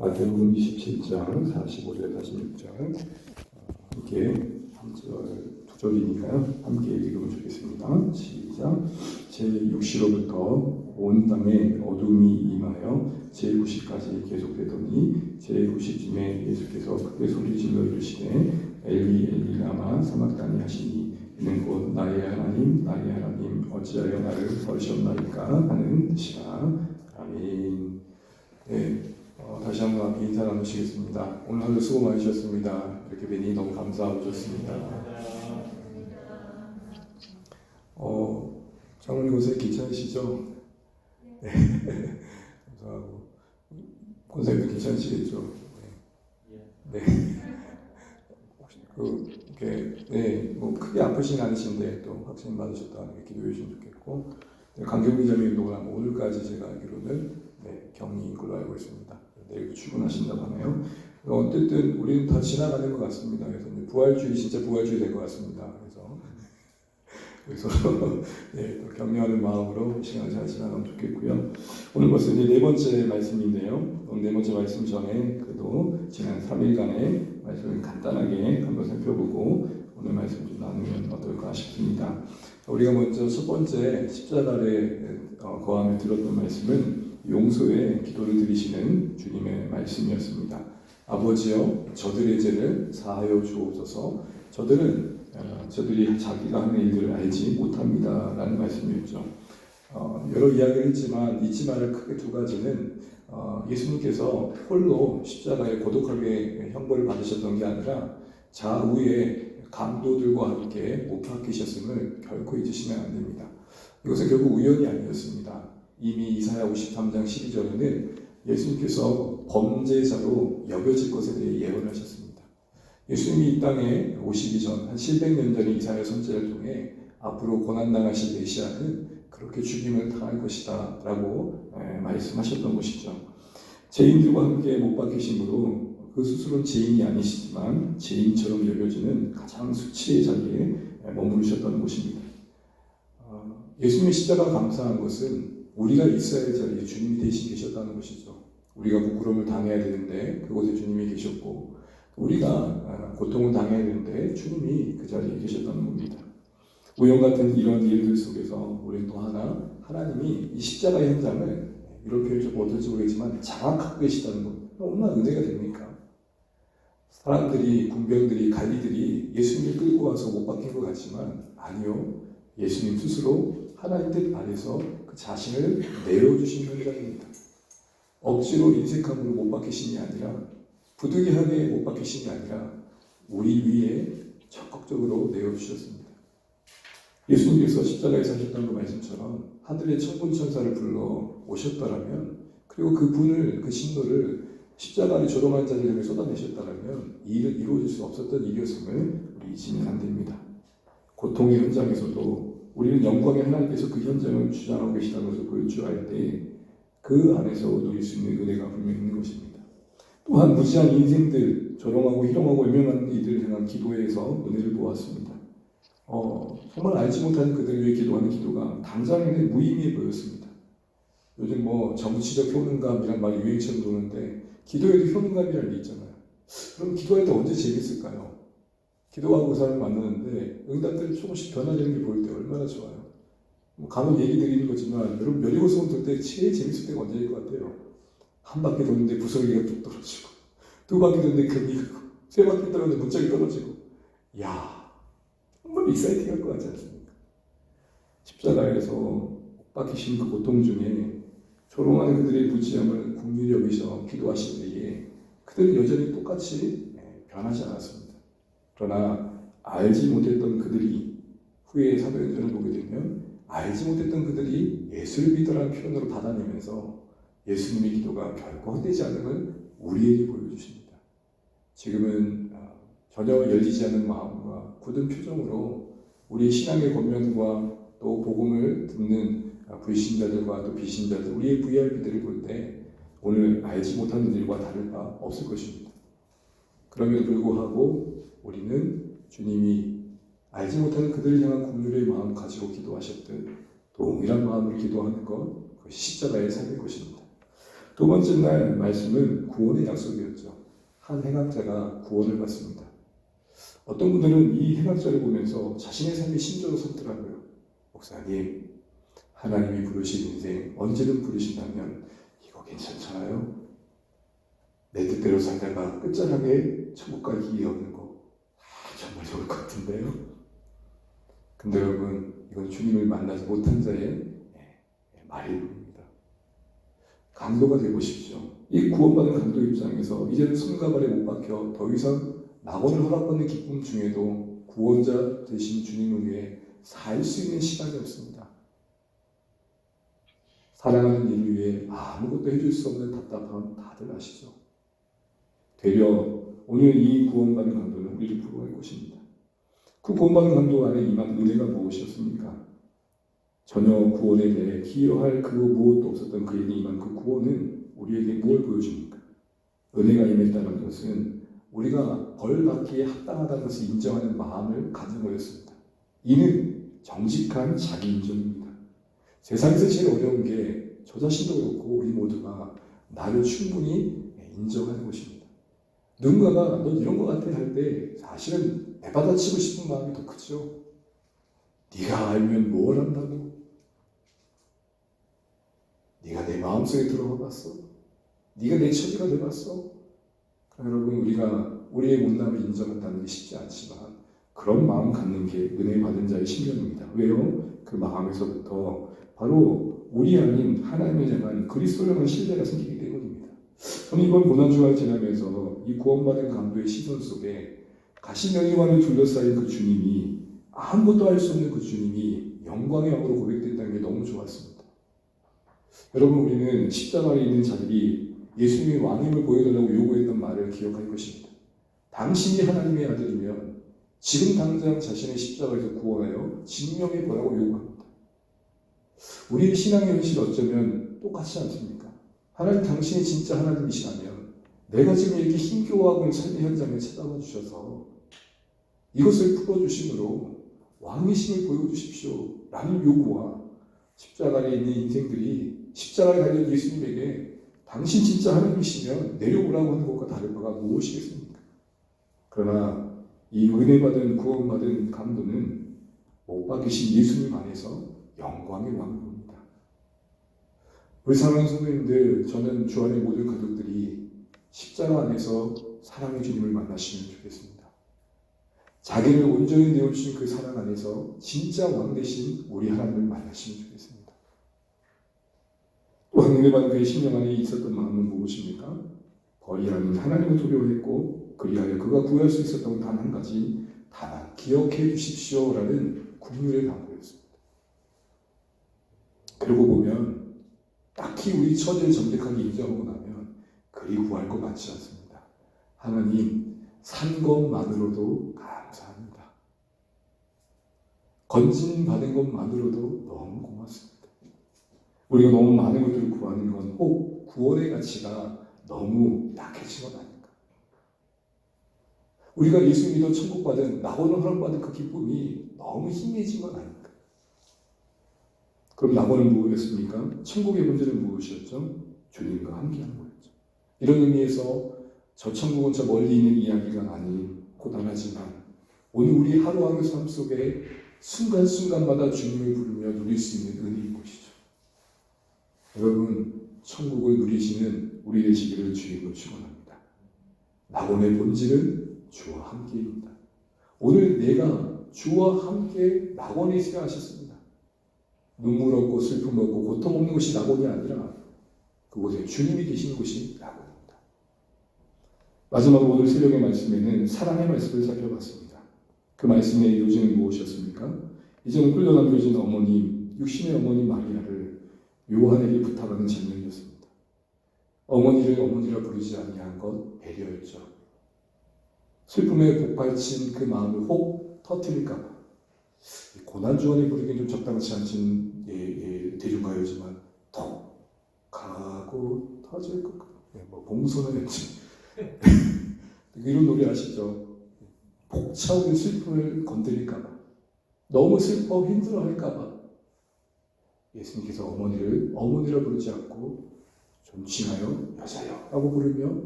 마태복음 27장 45절 46절 함께 두 절이니까요. 함께 읽으면 좋겠습니다. 시작. 제 6시로부터 온 땅에 어둠이 임하여 제 9시까지 계속되더니 제 9시쯤에 예수께서 크게 소리질러 이르시되 엘리 엘리 라마 사막다니 하시니 이는 곧 나의 하나님 나의 하나님 어찌하여 나를 버리셨나이까 하는 뜻이라 아멘 네, 어, 다시 한번 앞에 인사 나누시겠습니다 오늘 하루 수고 많으셨습니다 이렇게 뵈니 너무 감사하고 좋습니다 어, 장모님 요새 괜찮으시죠? 네 감사하고 권사님도 괜찮으시겠죠? 네. 네. 혹시 그 이렇게 네, 뭐 크게 아프진 않으신데 또 확진 받으셨다는 게 기도해 주시면 좋겠고 네, 강경민 자매님도 아마 오늘까지 제가 알기로는 네, 격리인 걸로 알고 있습니다. 내일 출근하신다고 하네요. 어쨌든 우리는 다 지나가는 것 같습니다. 그래서 부활주의 진짜 부활주의 될 것 같습니다. 그래서 그래서 네, 또 격려하는 마음으로 시간을 잘 지나가면 좋겠고요. 오늘 벌써 이제 네 번째 말씀인데요. 오늘 네 번째 말씀 전에 그래도 지난 3일간의 말씀을 간단하게 한번 살펴보고 오늘 말씀 좀 나누면 어떨까 싶습니다. 우리가 먼저 첫 번째 십자가를 어, 거함에 들었던 말씀은 용서의 기도를 드리시는 주님의 말씀이었습니다. 아버지여 저들의 죄를 사하여 주옵소서 저들은 어, 저들이 자기가 하는 일들을 알지 못합니다 라는 말씀이었죠. 어, 여러 이야기를 했지만 잊지 말을 크게 두 가지는 어, 예수님께서 홀로 십자가에 고독하게 형벌을 받으셨던 게 아니라 좌우에 강도들과 함께 못 박히셨음을 결코 잊으시면 안 됩니다. 이것은 결국 우연이 아니었습니다. 이미 이사야 53장 12절에는 예수님께서 범죄자로 여겨질 것에 대해 예언하셨습니다. 예수님이 이 땅에 오시기 전 한 700년 전에 이사야 선지자를 통해 앞으로 고난당하실 메시아는 그렇게 죽임을 당할 것이다 라고 말씀하셨던 것이죠. 죄인들과 함께 못 박히심으로 그 스스로는 죄인이 아니시지만 죄인처럼 여겨지는 가장 수치의 자리에 머무르셨던 것입니다. 어, 예수님의 십자가 감사한 것은 우리가 있어야 할 자리에 주님이 대신 계셨다는 것이죠. 우리가 부끄러움을 당해야 되는데 그곳에 주님이 계셨고 우리가 고통을 당해야 되는데 주님이 그 자리에 계셨다는 겁니다. 우연 같은 이런 일들 속에서 우리는 또 하나 하나님이 이 십자가의 현장을 이런 표현이 좀 어떨지 모르겠지만 장악하고 계시다는 것 얼마나 은혜가 됩니까? 사람들이 군병들이 관리들이 예수님을 끌고 와서 못 박힌 것 같지만 아니요 예수님 스스로 하나님 뜻그 자신을 내어주신 됩니다. 억지로 인색함으로 못 박히신 게 아니라 부득이하게 못 박히신 게 아니라 우리 위에 적극적으로 내어주셨습니다. 예수님께서 십자가에서 하셨던 그 말씀처럼 하늘의 천군 천사를 불러 오셨다라면 그리고 그 분을 그 신도를 십자가를 조롱한 자들에게 쏟아내셨다라면 이 일을 이루어질 수 없었던 일이었음을 우리 잊으면 안 됩니다. 고통의 현장에서도 우리는 영광의 하나님께서 그 현장을 주장하고 계시다는 것을 보여주어야 때그 안에서 누릴 수 있는 은혜가 분명히 있는 것입니다. 또한 무지한 인생들, 조롱하고 희롱하고 외면하는 이들을 향한 기도에서 은혜를 보았습니다. 어, 정말 알지 못하는 그들을 위해 기도하는 기도가 당장에는 무의미해 보였습니다. 요즘 뭐 정치적 효능감이란 말이 유행처럼 도는데 기도에도 효능감이라는 게 있잖아요. 그럼 기도할 때 언제 재밌을까요? 기도하고 그 사람을 만나는데 응답들이 조금씩 변화되는 게 보일 때 얼마나 좋아요. 뭐 간혹 얘기 드리는 거지만 여러분 멸리고소문 들때 제일 재밌을 때가 언제일 것 같아요? 한 바퀴 도는데 부서기가 뚝 떨어지고 두 바퀴 도는데 금이 가고 세 바퀴 떨었는데 문짝이 떨어지고 야 정말 익사이팅할 것 같지 않습니까? 십자가에서 박히신 그 고통 중에 조롱하는 그들의 무지함을 국률이 여기서 기도하실 때에 그들은 여전히 똑같이 변하지 않았습니다. 그러나 알지 못했던 그들이 후에 사도행전을 보게 되면 알지 못했던 그들이 예수를 믿으라는 표현으로 받아내면서 예수님의 기도가 결코 헛되지 않은 걸 우리에게 보여주십니다. 지금은 전혀 열리지 않는 마음과 굳은 표정으로 우리의 신앙의 권면과 또 복음을 듣는 불신자들과 또 비신자들, 우리의 VIP들을 볼 때 오늘 알지 못하는 일과 다를 바 없을 것입니다. 그럼에도 불구하고 우리는 주님이 알지 못하는 그들을 향한 국률의 마음 가지고 기도하셨듯 동일한 마음으로 기도하는 것, 그것이 십자가의 삶일 것입니다. 두 번째 날 말씀은 구원의 약속이었죠. 한 행악자가 구원을 받습니다. 어떤 분들은 이 행악자를 보면서 자신의 삶의 심정을 섰더라고요. 목사님, 하나님이 부르신 인생 언제든 부르신다면 이거 괜찮잖아요. 내 뜻대로 살다가 끝자락에 천국 갈 길이 없는 정말 좋을 것 같은데요. 근데 여러분 이건 주님을 만나지 못한 자의 예, 말일 뿐입니다. 강도가 싶죠. 이 구원받은 강도 입장에서 이제는 손과 발에 못 박혀 더 이상 낙원을 허락받는 기쁨 중에도 구원자 되신 주님을 위해 살 수 있는 시간이 없습니다. 사랑하는 이를 위해 아무것도 해줄 수 없는 답답함 다들 아시죠? 되려 오늘 이 구원받은 강도 는 우리를 부러워할 것입니다. 그 구원받은 강도 안에 임한 은혜가 무엇이었습니까? 전혀 구원에 대해 기여할 그 무엇도 없었던 그에게 임한 그 구원은 우리에게 무엇을 보여줍니까? 은혜가 임했다는 것은 우리가 벌 받기에 합당하다는 것을 인정하는 마음을 갖는 거였습니다. 이는 정직한 자기 인정입니다. 세상에서 제일 어려운 게 저 자신도 그렇고 우리 모두가 나를 충분히 인정하는 것입니다. 누군가가 너 이런 것 같아 할 때 사실은 내받아치고 싶은 마음이 더 크죠. 네가 알면 뭘 한다고? 네가 내 마음속에 들어가 봤어? 네가 내 처지가 돼 봤어? 그럼 여러분 우리가 우리의 못남을 인정한다는 게 쉽지 않지만 그런 마음 갖는 게 은혜 받은 자의 신경입니다. 왜요? 그 마음에서부터 바로 우리 아닌 하나님을 향한 그리스도를 향한 신뢰가 생기기. 저는 이번 고난주간을 지나면서 이 구원받은 강도의 시선 속에 가시명이만을 둘러싸인 그 주님이 아무것도 할 수 없는 그 주님이 영광의 왕으로 고백됐다는 게 너무 좋았습니다. 여러분 우리는 십자가에 있는 자들이 예수님의 왕임을 보여달라고 요구했던 말을 기억할 것입니다. 당신이 하나님의 아들이면 지금 당장 자신의 십자가에서 구원하여 증명해 보라고 요구합니다. 우리의 신앙의 현실 어쩌면 똑같지 않습니까? 하나님 당신이 진짜 하나님이시라면 내가 지금 이렇게 힘겨워하고 있는 삶의 현장에 찾아와 주셔서 이것을 풀어주심으로 왕이심을 보여주십시오. 라는 요구와 십자가에 있는 인생들이 십자가에 달린 예수님에게 당신 진짜 하나님이시면 내려오라고 하는 것과 다른 바가 무엇이겠습니까? 그러나 이 은혜받은 구원받은 감도는 못 박히신 예수님 안에서 영광의 왕입니다. 우리 사랑하는 성도님들, 저는 주 안의 모든 가족들이 십자가 안에서 사랑의 주님을 만나시면 좋겠습니다. 자기를 온전히 내어주신 그 사랑 안에서 진짜 왕 되신 우리 하나님을 만나시면 좋겠습니다. 또 은혜받은 그의 심령 안에 있었던 마음은 무엇입니까? 거리하는 하나님을 두려워했고 그리하여 그가 구할 수 있었던 단 한 가지 다만 기억해 주십시오라는 국률의 담보였습니다. 그러고 보면 딱히 우리 처지를 정직하게 인정하고 나면 그리 구할 것 같지 않습니다. 하나님 산 것만으로도 감사합니다. 건진 받은 것만으로도 너무 고맙습니다. 우리가 너무 많은 것들을 구하는 건 혹 구원의 가치가 너무 것 아닐까? 우리가 예수 믿어 천국 받은 낙원을 허락받은 그 기쁨이 너무 건 아닐까? 그럼 낙원은 무엇이었습니까? 천국의 문제는 무엇이었죠? 주님과 함께한 거였죠. 이런 의미에서 저 천국은 저 멀리 있는 이야기가 아닌 고단하지만 오늘 우리 하루하루 삶 속에 순간순간마다 주님을 부르며 누릴 수 있는 은혜인 것이죠. 여러분, 천국을 누리시는 우리 되시기를 주님으로 축원합니다. 낙원의 본질은 주와 함께입니다. 오늘 내가 주와 함께 낙원에 있으려 하셨습니다. 눈물 없고 슬픔 없고 고통 없는 곳이 낙원이 아니라 그곳에 주님이 계신 곳이 낙원입니다. 마지막으로 오늘 새벽의 말씀에는 사랑의 말씀을 살펴봤습니다. 그 말씀의 요지는 무엇이었습니까? 이제는 끌려남겨진 어머님, 육신의 어머니 마리아를 요한에게 부탁하는 장면이었습니다. 어머니를 어머니라 부르지 아니한 것 배려였죠. 슬픔에 복발친 그 마음을 혹 터뜨릴까봐 고난주원에 부르기는 좀 적당치 않은 대중가요지만 더 가고 터질 것 같아. 예, 뭐 봉선을 했지. 이런 노래 아시죠? 벅차오른 슬픔을 건드릴까봐 너무 슬퍼 힘들어 할까봐 예수님께서 어머니를 어머니라 부르지 않고 존칭하여 여자여 라고 부르며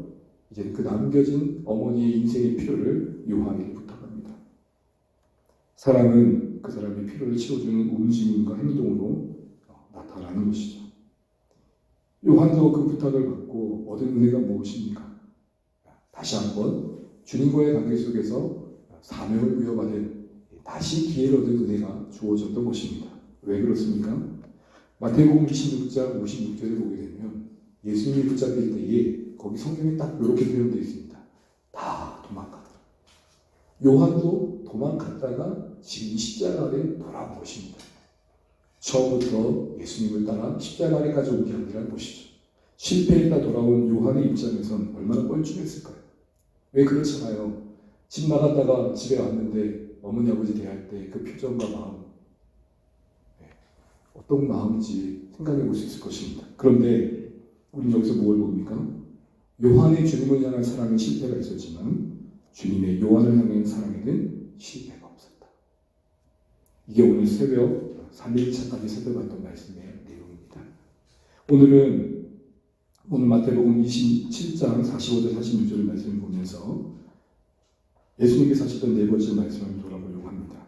이제 그 남겨진 어머니의 인생의 필요를 요한에게 부탁합니다. 사랑은 그 사람의 필요를 채워주는 움직임과 행동으로 어, 나타나는 것이죠. 요한도 그 부탁을 받고 얻은 은혜가 무엇입니까? 다시 한번 주님과의 관계 속에서 사명을 부여받은 다시 기회를 얻은 은혜가 주어졌던 것입니다. 왜 그렇습니까? 마태복음 26장 56절에 보게 되면 예수님이 붙잡힐 때에 거기 성경에 딱 이렇게 표현되어 있습니다. 다 도망가더라. 요한도 도망갔다가 지금 이 십자가 아래 돌아온 것입니다. 처음부터 예수님을 따라 십자가 아래까지 온게 아니라 보시죠. 실패했다 돌아온 요한의 입장에선 얼마나 뻘쭘했을까요? 왜 그렇잖아요. 집 나갔다가 집에 왔는데 어머니 아버지 대할 때 그 표정과 마음 네, 어떤 마음인지 생각해 볼 수 있을 것입니다. 그런데 우리는 여기서 뭘 봅니까? 요한의 주님을 향한 사랑에 실패가 있었지만 주님의 요한을 향한 사랑에는 실패가 없었다. 이게 오늘 새벽 3일차까지 새벽봤던 말씀의 내용입니다. 오늘은 오늘 마태복음 27장 45절 46절의 말씀을 보면서 예수님께서 하셨던 네 번째 말씀을 돌아보려고 합니다.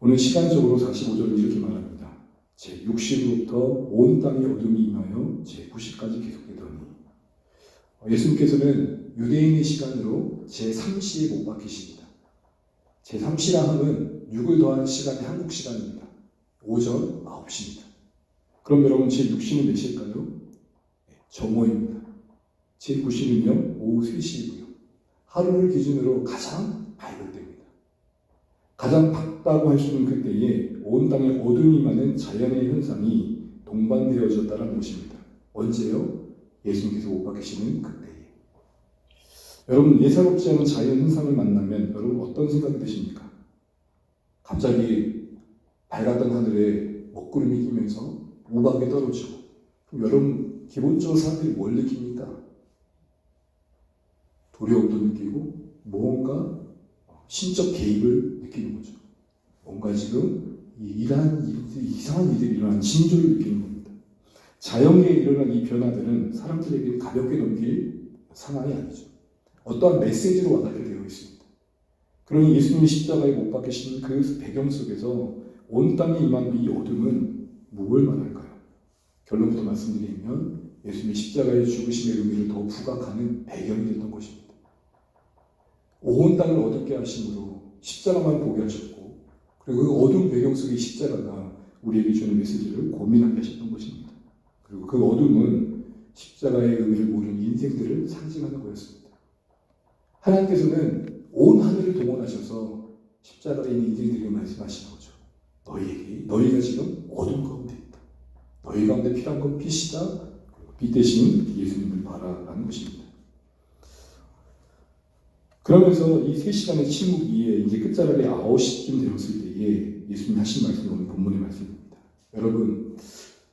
오늘 시간적으로 45절을 이렇게 말합니다. 제 60부터 온 땅에 어둠이 임하여 제 90까지 계속되더니 예수님께서는 유대인의 시간으로 제 3시에 못 박히십니다. 제 3시라 함은 6을 더한 시간이 한국 시간입니다. 오전 9시입니다. 그럼 여러분 제 6시는 몇 시일까요? 정오입니다. 제 9시는요 오후 3시이고요. 하루를 기준으로 가장 밝을 때입니다. 가장 밝다고 할 수 있는 그때에 온 땅에 어둠이 많은 자연의 현상이 동반되어졌다는 것입니다. 언제요? 예수님께서 못 박히시는 그때에. 여러분 예사롭지 않은 자연 현상을 만나면 여러분 어떤 생각이 드십니까? 갑자기 밝았던 하늘에 먹구름이 끼면서 우박이 떨어지고 여러분 기본적으로 사람들이 뭘 느낍니까? 두려움도 느끼고 뭔가 신적 개입을 느끼는 거죠. 뭔가 지금 이러한 일들, 이상한 일들이 일어나는 징조를 느끼는 겁니다. 자연계에 일어난 이 변화들은 사람들에게 가볍게 넘길 상황이 아니죠. 어떠한 메시지로 와닿게 되어 있습니다. 그러니 예수님이 십자가에 못 박히신 그 배경 속에서 온 땅에 임한 이 어둠은 무엇을 말할까요? 결론부터 말씀드리면 예수님이 십자가의 죽으심의 의미를 더 부각하는 배경이 됐던 것입니다. 온 땅을 어둡게 하심으로 십자가만 보게 하셨고 그리고 그 어두운 배경 속의 십자가가 우리에게 주는 메시지를 고민하게 하셨던 것입니다. 그리고 그 어둠은 십자가의 의미를 모르는 인생들을 상징하는 거였습니다. 하나님께서는 온 하늘을 동원하셔서 십자가에 있는 인생들에게 말씀하시는 거죠. 너희에게 너희가 지금 어둠 가운데 있다. 너희 가운데 필요한 건 빛이다. 그리고 빛 대신 예수님을 바라라는 것입니다. 그러면서 이세 시간의 침묵 이에 이제 끝자락에 9시쯤 되었을 때에 예수님 하신 말씀이 오늘 본문의 말씀입니다. 여러분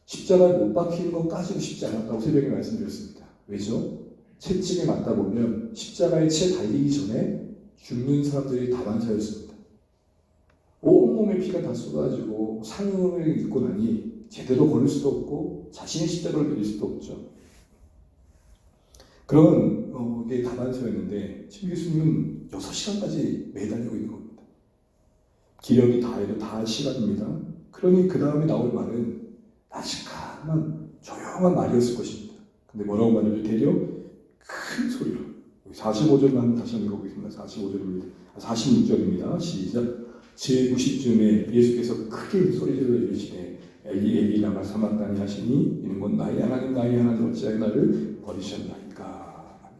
십자가에 못 박히는 것까지도 쉽지 않았다고 새벽에 말씀드렸습니다. 왜죠? 채찍에 맞다 보면 십자가에 채 달리기 전에 죽는 사람들이 다반사였습니다. 온몸에 피가 다 쏟아지고 상응을 입고 나니 제대로 걸을 수도 없고 자신의 십자가를 드릴 수도 없죠. 그런 어, 게 다반사였는데 지금 예수님은 6시간까지 매달리고 있는 겁니다. 기력이 다해도 다 시간입니다. 그러니 그 다음에 나올 말은 나직한 조용한 말이었을 것입니다. 근데 뭐라고 말해요? 되려 큰 소리로 45절 만 다시 한번 읽어보겠습니다. 45절입니다. 46절입니다. 시작. 제90쯤에 예수께서 크게 소리질러 이르시되 엘리 엘리 라마 사마다니 하시니 이는 곧 나의 하나님 나의 하나님 어찌하여 나를 버리셨나이까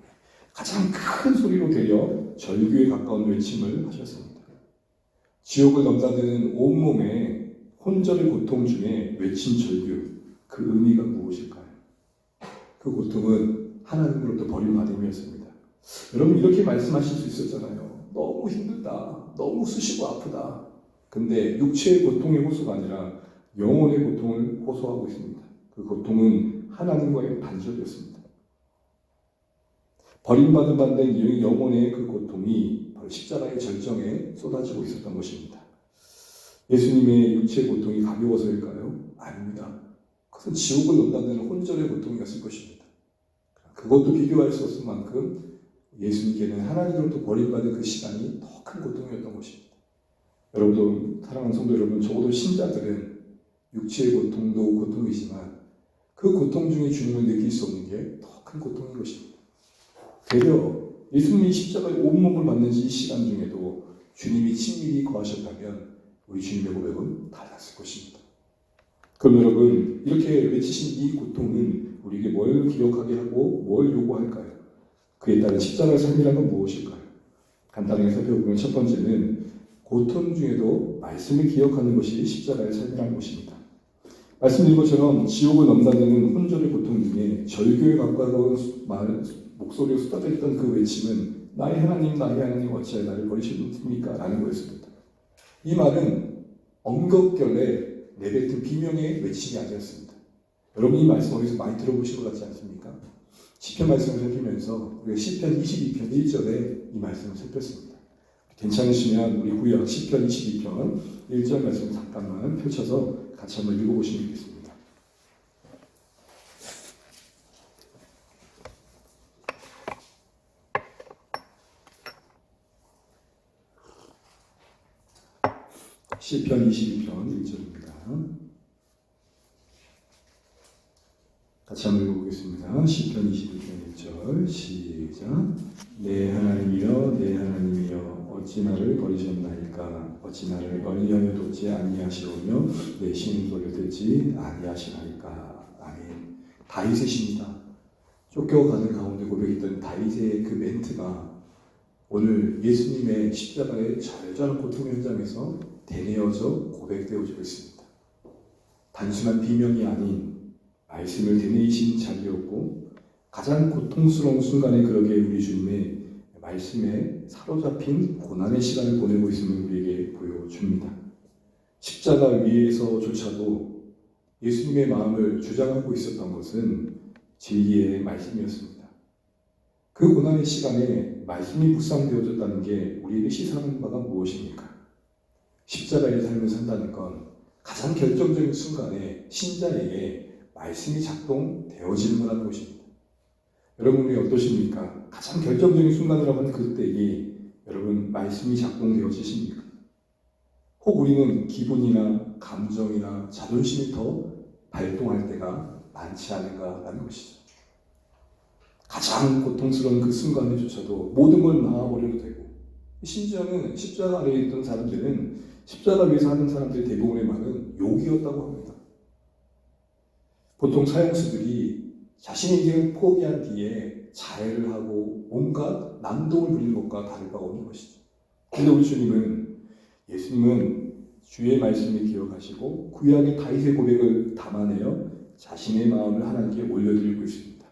가장 큰 소리로 되어 절규에 가까운 외침을 하셨습니다. 지옥을 넘나드는 온몸에 혼절의 고통 중에 외친 절규 그 의미가 무엇일까요? 그 고통은 하나님으로부터 버림받음이었습니다. 여러분 이렇게 말씀하실 수 있었잖아요. 너무 힘들다. 너무 쑤시고 아프다. 근데 육체의 고통의 호소가 아니라 영혼의 고통을 호소하고 있습니다. 그 고통은 하나님과의 단절이었습니다. 버림받은 반대 영혼의 그 고통이 바로 십자가의 절정에 쏟아지고 있었던 것입니다. 예수님의 육체의 고통이 가벼워서일까요? 아닙니다. 그것은 지옥을 넘나드는 혼절의 고통이었을 것입니다. 그것도 비교할 수 없을 만큼 예수님께는 하나님으로부터 버림받은 그 시간이 더 큰 고통이었던 것입니다. 여러분도 사랑하는 성도 여러분, 적어도 신자들은 육체의 고통도 고통이지만 그 고통 중에 주님을 느낄 수 없는 게 더 큰 고통인 것입니다. 되려 예수님이 십자가에 온몸을 맞는 이 시간 중에도 주님이 친밀히 거하셨다면 우리 주님의 고백은 달랐을 것입니다. 그럼 여러분 이렇게 외치신 이 고통은 우리에게 뭘 기억하게 하고 뭘 요구할까요? 그에 따른 십자가의 삶이란 건 무엇일까요? 간단하게 살펴보면 첫 번째는 고통 중에도 말씀을 기억하는 것이 십자가의 삶이라는 것입니다. 말씀드린 것처럼 지옥을 넘나드는 혼절의 고통 중에 절교에 가까운 말, 목소리로 쏟아졌던 그 외침은 나의 하나님 나의 하나님 어찌하여 나를 버리십니까? 라는 거였습니다. 이 말은 엉겁결에 내뱉은 비명의 외침이 아니었습니다. 여러분 이 말씀 어디서 많이 들어보신 것 같지 않습니까? 시편 말씀을 살피면서 시편 22편 1절에 이 말씀을 살폈습니다. 괜찮으시면 우리 구약 시편 22편 1절 말씀 잠깐만 펼쳐서 같이 한번 읽어보시면 좋겠습니다. 시편 22편 1절입니다. 같이 한번 읽어보겠습니다. 시편 22편 1절 시작 내 하나님이여 내 하나님이여 어찌 나를 버리셨나이까 어찌 나를 멀리하여 뒀지 아니하시오며 내 신음소리를 듣지 아니하시나이까 아멘 다윗의 시입니다. 쫓겨가는 가운데 고백했던 다윗의 그 멘트가 오늘 예수님의 십자가의 절절한 고통 현장에서 되뇌어져 고백되어지고 있습니다. 단순한 비명이 아닌 말씀을 되뇌이신 자리였고 가장 고통스러운 순간에 그러게 우리 주님의 말씀에 사로잡힌 고난의 시간을 보내고 있음을 우리에게 보여줍니다. 십자가 위에서조차도 예수님의 마음을 주장하고 있었던 것은 진리의 말씀이었습니다. 그 고난의 시간에 말씀이 묵상되어졌다는 게 우리에게 시사하는 바가 무엇입니까? 십자가의 삶을 산다는 건 가장 결정적인 순간에 신자에게 말씀이 작동되어지는 거라는 것입니다. 여러분이 어떠십니까? 가장 결정적인 순간이라고 하는 그때에 여러분 말씀이 작동되어지십니까? 혹 우리는 기분이나 감정이나 자존심이 더 발동할 때가 많지 않은가라는 것이죠. 가장 고통스러운 그 순간에조차도 모든 걸 놔버려도 되고 심지어는 십자가 아래에 있던 사람들은 십자가 위에서 하는 사람들의 대부분의 말은 욕이었다고 합니다. 보통 사형수들이 자신의 인생을 포기한 뒤에 자해를 하고 온갖 난동을 부리는 것과 다를 바가 없는 것이죠. 근데 우리 주님은 예수님은 주의 말씀을 기억하시고 구약의 다윗의 고백을 담아내어 자신의 마음을 하나님께 올려드리고 있습니다.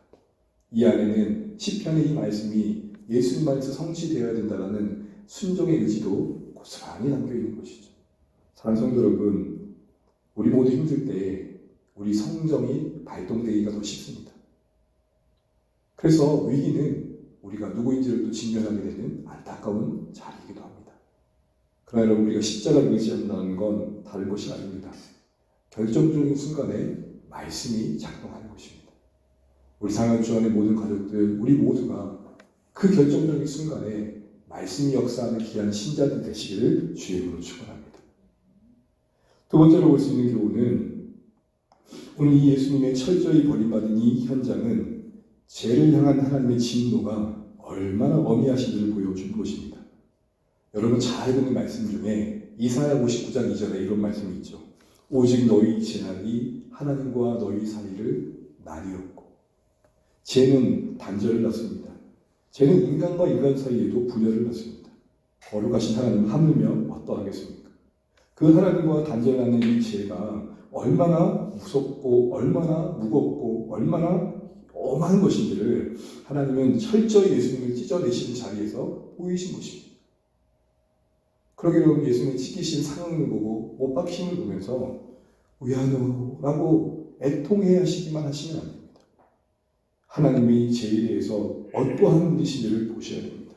이 안에는 시편의 이 말씀이 예수님 안에서 성취되어야 된다는 순종의 의지도 고스란히 담겨 있는 것이죠. 사랑하는 성도 여러분, 우리 모두 힘들 때 우리 성정이 발동되기가 더 쉽습니다. 그래서 위기는 우리가 누구인지를 또 직면하게 되는 안타까운 자리이기도 합니다. 그러나 여러분 우리가 십자가를 의지한다는 건 다른 것이 아닙니다. 결정적인 순간에 말씀이 작동하는 것입니다. 우리 상한 주안의 모든 가족들, 우리 모두가 그 결정적인 순간에 말씀이 역사하는 귀한 신자들 되시기를 주의 이름으로 축원합니다. 두 번째로 볼 수 있는 교훈은 오늘 이 예수님의 철저히 버림받은 이 현장은 죄를 향한 하나님의 진노가 얼마나 어미하신지를 보여준 것입니다. 여러분 잘 듣는 말씀 중에 이사야 59장 2절에 이런 말씀이 있죠. 오직 너희 재난이 하나님과 너희 사이를 나뉘었고 죄는 단절을 났습니다. 죄는 인간과 인간 사이에도 분열을 났습니다. 거룩하신 하나님 하물며 어떠하겠습니까? 그 하나님과 단절하는 이 죄가 얼마나 무섭고 얼마나 무겁고 얼마나 엄한 것인지를 하나님은 철저히 예수님을 찢어내시는 자리에서 보이신 것입니다. 그러기로 예수님이 찢기신 상을 보고 못 박힘을 보면서 위안으라고 애통해 하시기만 하시면 안 됩니다. 하나님이 죄에 대해서 어떠한 분이신지를 보셔야 됩니다.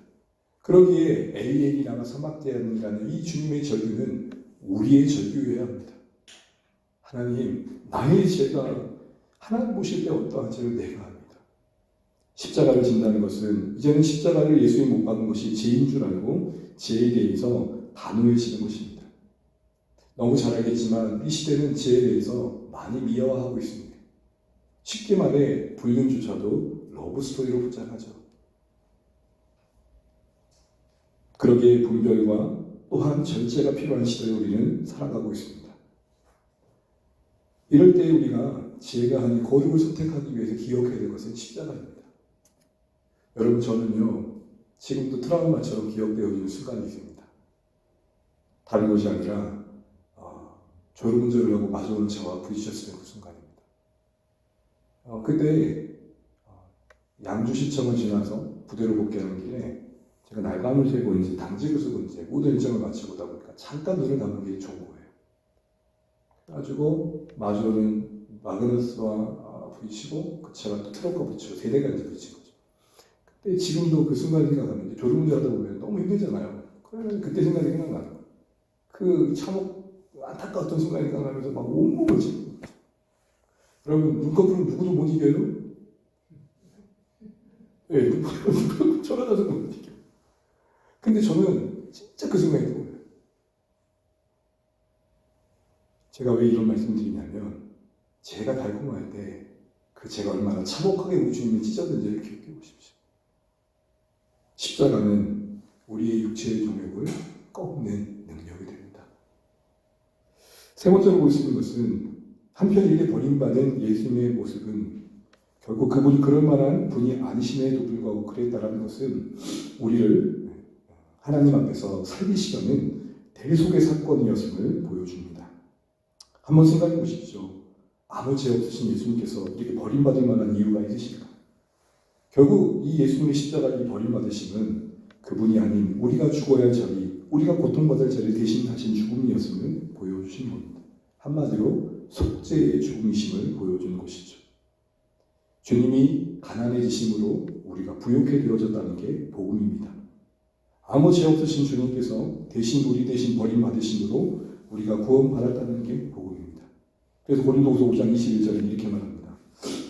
그러기에 엘리엘이 나가 사막대한이라는 이 주님의 절규는 우리의 절규여야 합니다. 하나님, 나의 죄가 하나님 보실 때 어떠한지를 내가 합니다. 십자가를 진다는 것은 이제는 십자가를 예수님 못 박은 것이 죄인 줄 알고 죄에 대해서 단호해지는 것입니다. 너무 잘 알겠지만 이 시대는 죄에 대해서 많이 미화하고 있습니다. 쉽게 말해 불륜조차도 러브 스토리로 포장하죠. 그러기에 분별과 또한 절제가 필요한 시대에 우리는 살아가고 있습니다. 이럴 때 우리가 지혜가 하는 거룩을 선택하기 위해서 기억해야 될 것은 십자가입니다. 여러분 저는요 지금도 트라우마처럼 기억되어지는 순간이 있습니다. 다른 것이 아니라 어, 졸음운전을 하고 마주오는 저와 부딪혔을 때그 순간입니다. 어, 그때 어, 양주시청을 지나서 부대로 복귀하는 길에 제가 날밤을 새고 이제 당직을 쓰고 이제 모든 일정을 마치고 오다 보니까 잠깐 눈을 감는 게 좋은 거예요. 그래가지고 마주오는 마그너스와 아, 부딪히고 그 차가 또 트럭과 부딪히고 세 대가 이제 부딪힌 거죠. 그때 지금도 그 순간 생각하면 이제 졸음운전 하다 보면 너무 힘들잖아요. 그러면 그때 생각이 생각나는 거예요. 그 참혹 안타까웠던 순간이 생각나면서 막 온몸을 거죠. 여러분 눈꺼풀은 누구도 못 이겨요? 예, 네, 눈꺼풀은 저러다도 못 이겨. 근데 저는 진짜 그 생각이 들어요. 제가 왜 이런 말씀 드리냐면 제가 달콤할 때 그 제가 얼마나 참혹하게 우주님을 찢었는지를 기억해 보십시오. 십자가는 우리의 육체의 종욕을 꺾는 능력이 됩니다. 세 번째로 볼 수 있는 것은 한편 이렇게 버림받은 예수님의 모습은 결국 그분이 그럴 만한 분이 아니심에도 불구하고 그랬다라는 것은 우리를 하나님 앞에서 살리시려는 대속의 사건이었음을 보여줍니다. 한번 생각해 보십시오. 아무 죄 없으신 예수님께서 이렇게 버림받을 만한 이유가 있으실까? 결국 이 예수님의 십자가의 버림받으심은 그분이 아닌 우리가 죽어야 할 자리, 우리가 고통받을 자리 대신 하신 죽음이었음을 보여주신 겁니다. 한마디로 속죄의 죽음이심을 보여주는 것이죠. 주님이 가난해지심으로 우리가 부욕해 되어졌다는 게 복음입니다. 아무 죄 없으신 주님께서 대신 우리 대신 버림받으심으로 우리가 구원받았다는 게 복음입니다. 그래서 고린도후서 5장 21절에 이렇게 말합니다.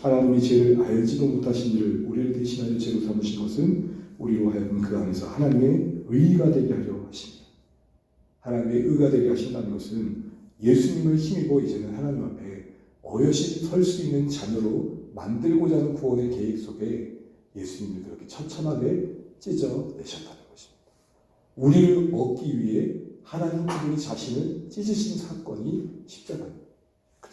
하나님이 죄를 알지도 못하신 이를 우리를 대신하여 죄로 삼으신 것은 우리로 하여금 그 안에서 하나님의 의가 되게 하려 하십니다. 하나님의 의가 되게 하신다는 것은 예수님을 힘입어 이제는 하나님 앞에 어여시 설수 있는 자녀로 만들고자 하는 구원의 계획 속에 예수님을 그렇게 처참하게 찢어내셨다는 것입니다. 우리를 얻기 위해 하나님 그분이 자신을 찢으신 사건이 십자가입니다.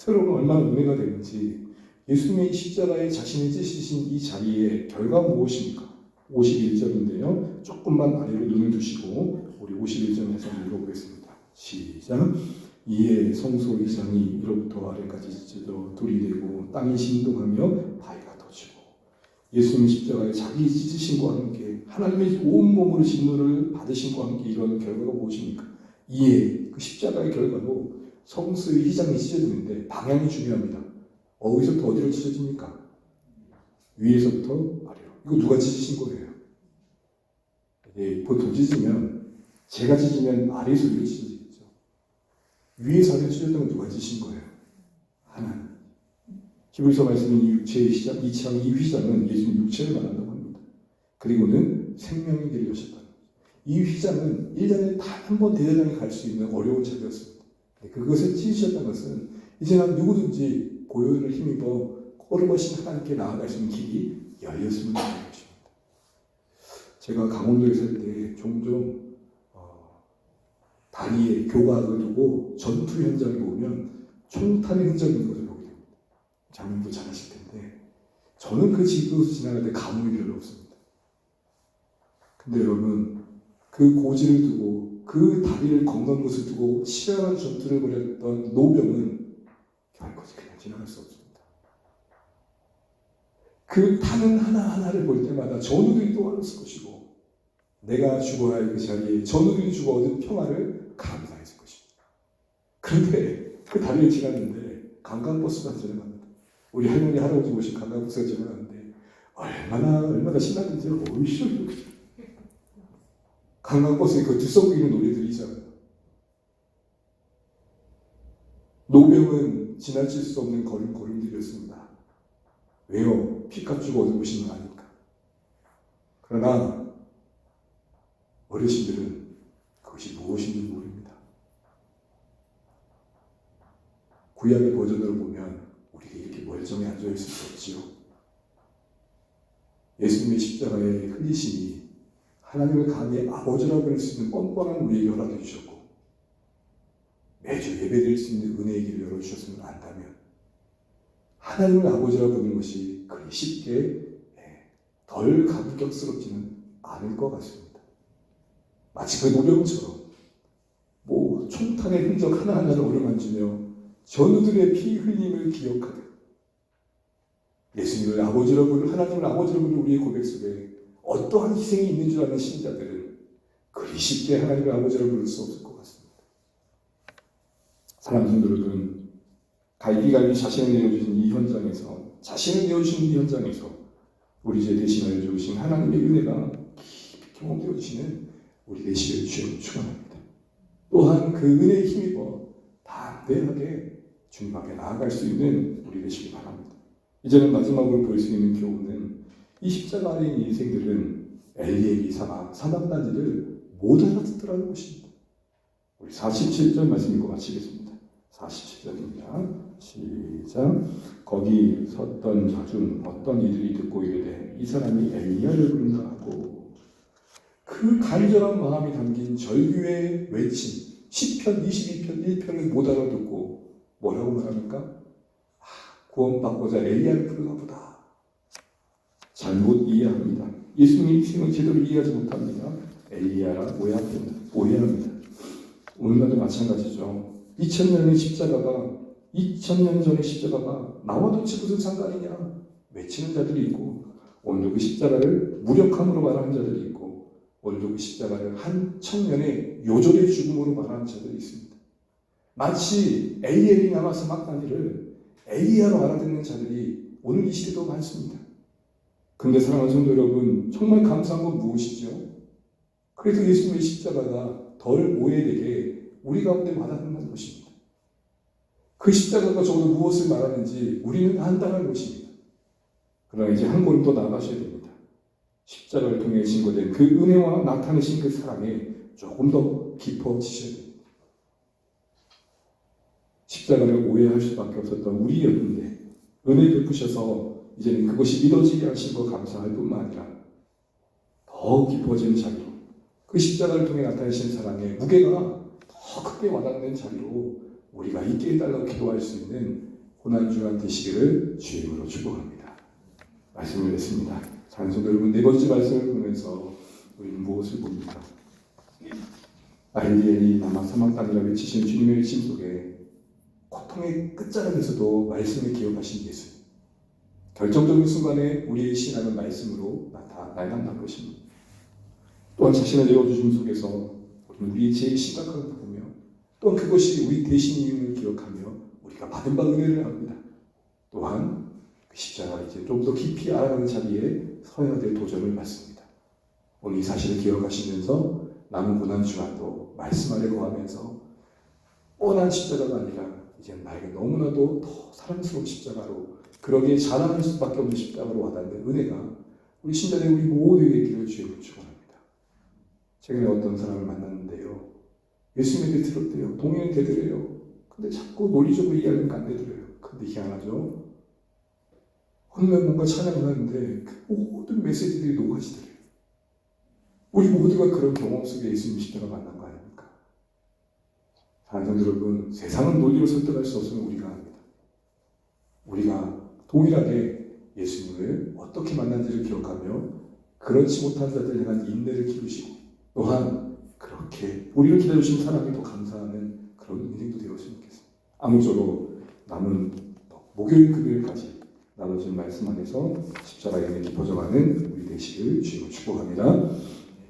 여러분 얼마나 은혜가 되는지 예수님의 십자가에 자신을 찢으신 이 자리의 결과 무엇입니까? 51절인데요. 조금만 아래로 눈을 두시고 우리 51절 해서 읽어보겠습니다. 시작. 이에 성소 이상이 위로부터 아래까지 찢어져 돌이 되고 땅이 신동하며 바위가 터지고 예수님 십자가에 자기 찢으심과 함께 하나님의 온 몸으로 진노를 받으심과 함께 이런 결과가 무엇입니까? 이에 그 십자가의 결과로 성수의 휘장이 찢어지는데 방향이 중요합니다. 어디서부터 어디로 찢어집니까? 위에서부터 아래로. 이거 누가 찢으신 거예요? 예, 보통 찢으면 제가 찢으면 아래에서 위로 찢어지겠죠. 위에서 아래로 찢어지면 누가 찢으신 거예요? 하나님. 히브리서 말씀인 이 육체의 시작, 이 창, 이 휘장은 예수님 육체를 합니다. 그리고는 생명의 길을 여셨다. 이 휘장은 1년에 단 한 번 대대장에 갈 수 있는 어려운 자리였습니다. 그것을 찢으셨다는 것은 이제 난 누구든지 보혈을 힘입어 꼬르버신 하나님께 나아갈 수 있는 길이 열렸으면 하는 것입니다. 제가 강원도에 살 때 종종 어, 다리에 교각을 두고 전투 현장에 보면 총탄의 흔적이 있는 것을 보게 됩니다. 장님도 잘 아실 텐데 저는 그 지구에서 지나갈 때 감흥이 별로 없습니다. 근데 여러분 그 고지를 두고 그 다리를 건넌 것을 두고 치열한 전투를 벌였던 노병은 결코 그냥 지나갈 수 없습니다. 그 타는 하나하나를 볼 때마다 전우들이 또 얻었을 것이고 내가 죽어야 할 그 자리에 전우들이 죽어 얻은 평화를 감사했을 것입니다. 그런데 그 다리를 지났는데 관광버스가 지나갑니다. 우리 할머니 할아버지 모신 관광버스가 지나가는데 얼마나 얼마나 신났는지 어이쇼 관광버스에 그 들썩이는 노래들이 있잖아요. 노병은 지나칠 수 없는 걸음 걸음들이었습니다. 왜요? 피값 주고 얻은 것이 아니까. 그러나 어르신들은 그것이 무엇인지 모릅니다. 구약의 버전으로 보면 우리가 이렇게 멀쩡히 앉아있을 수 없지요. 예수님의 십자가의 흘리심이 하나님을 감히 아버지라고 할수 있는 뻔뻔한 우리에게 허락해 주셨고 매주 예배드릴 수 있는 은혜의 길을 열어주셨음을 안다면 하나님을 아버지라고 부르는 것이 그리 쉽게 예, 덜 감격스럽지는 않을 것 같습니다. 마치 그 노병처럼 뭐 총탄의 흔적 하나하나를 어루만지며 전우들의 피 흘림을 기억하듯 예수님을 아버지로 부르 하나님을 아버지로 부르는 우리의 고백 속에 어떠한 희생이 있는 줄 아는 신자들은 그리 쉽게 하나님을 아버지로 부를 수 없을 것 같습니다. 여러분, 갈기갈기 자신을 내어주신 이 현장에서 자신을 내어주신 이 현장에서 우리 죄 대신하여 주신 하나님의 은혜가 깊이 경험되어지시는 우리 되시기를 주님 축원합니다. 또한 그 은혜에 힘입어 담대하게 주님 앞에 나아갈 수 있는 우리 되시기 바랍니다. 이제는 마지막으로 볼 수 있는 교훈은 이 십자가 아래 있는 인생들은 엘리의 사막, 사막단지를 못 알아듣더라는 것입니다. 우리 47절 말씀 읽고 마치겠습니다. 47절입니다. 시작. 거기 섰던 자중 어떤 이들이 듣고 이르되 이 사람이 엘리야를 부른다 하고 그 간절한 마음이 담긴 절규의 외침 10편, 22편, 1편을 못 알아듣고 뭐라고 말합니까? 아, 구원받고자 엘리야를 부르나 보다. 잘못 이해합니다. 예수님의 희생을 제대로 이해하지 못합니다. 엘리야라 오해합니다. 오해합니다. 오늘날도 마찬가지죠. 2000년의 십자가가 2000년 전의 십자가가 나와 도대체 무슨 상관이냐 외치는 자들이 있고 오늘도 그 십자가를 무력함으로 말하는 자들이 있고 오늘도 그 십자가를 한 청년의 요절의 죽음으로 말하는 자들이 있습니다. 마치 엘리엘이 남아서 막다니를 엘리야로 알아듣는 자들이 오늘 이 시대도 많습니다. 근데 사랑하는 성도 여러분 정말 감사한 건 무엇이죠? 그래도 예수님의 십자가가 덜 오해되게 우리 가운데 와닿는 것입니다. 그 십자가가 적어도 무엇을 말하는지 우리는 안다는 것입니다. 그러나 이제 한 걸음 더 나아가셔야 됩니다. 십자가를 통해 증거된 그 은혜와 나타내신 그 사랑에 조금 더 깊어지셔야 됩니다. 십자가를 오해할 수밖에 없었던 우리였는데 은혜 베푸셔서 이제는 그것이 믿어지게 하신 거 감사할 뿐만 아니라 더 깊어지는 자리로 그 십자가를 통해 나타내신 사랑의 무게가 더 크게 와닿는 자리로 우리가 있게 해달라고 기도할 수 있는 고난주간 되시기를 주임으로 축복합니다. 말씀을 냈습니다. 찬송 여러분 네 번째 말씀을 보면서 우리는 무엇을 봅니까? 아이디엘이 남아 사막 땅이라 외치신 주님의 외침 속에 고통의 끝자락에서도 말씀을 기억하신 예수. 결정적인 순간에 우리의 신앙은 말씀으로 나타날 것입니다. 또한 자신을 내어주심 속에서 우리의 제일 심각한 부분이며 또한 그것이 우리 대신임을 기억하며 우리가 받은 바 은혜를 합니다. 또한 그 십자가 이제 좀 더 깊이 알아가는 자리에 서야 될 도전을 받습니다. 오늘 이 사실을 기억하시면서 남은 고난 주간도 말씀 아래 거하면서 뻔한 십자가가 아니라 이제 나에게 너무나도 더 사랑스러운 십자가로 그러기에 자랑할 수밖에 없는 십자가로 와닿는 은혜가 우리 신자들 우리 모두에게 있기를 주의 축원합니다. 최근에 어떤 사람을 만났는데요. 예수님에게 들었대요. 동의는 되더래요. 근데 자꾸 논리적으로 이해하려면 안 되더래요. 근데 희한하죠. 어느 날 뭔가 찬양을 하는데 그 모든 메시지들이 녹아지더래요. 우리 모두가 그런 경험 속에 예수님 십자가 만난 거 아닙니까? 사랑하는 여러분, 세상은 논리로 설득할 수 없으면 우리가 합니다. 우리가 동일하게 예수님을 어떻게 만난지를 기억하며 그렇지 못한 자들 향한 인내를 기르시고 또한 그렇게 우리를 기다려주신 사랑에 더 감사하는 그런 인생도 되었으면 좋겠습니다. 아무쪼록 남은 목요일 금요일까지 나눠진 말씀 안에서 십자가의 은혜 깊어져가는 우리 되시길 주로 축복합니다.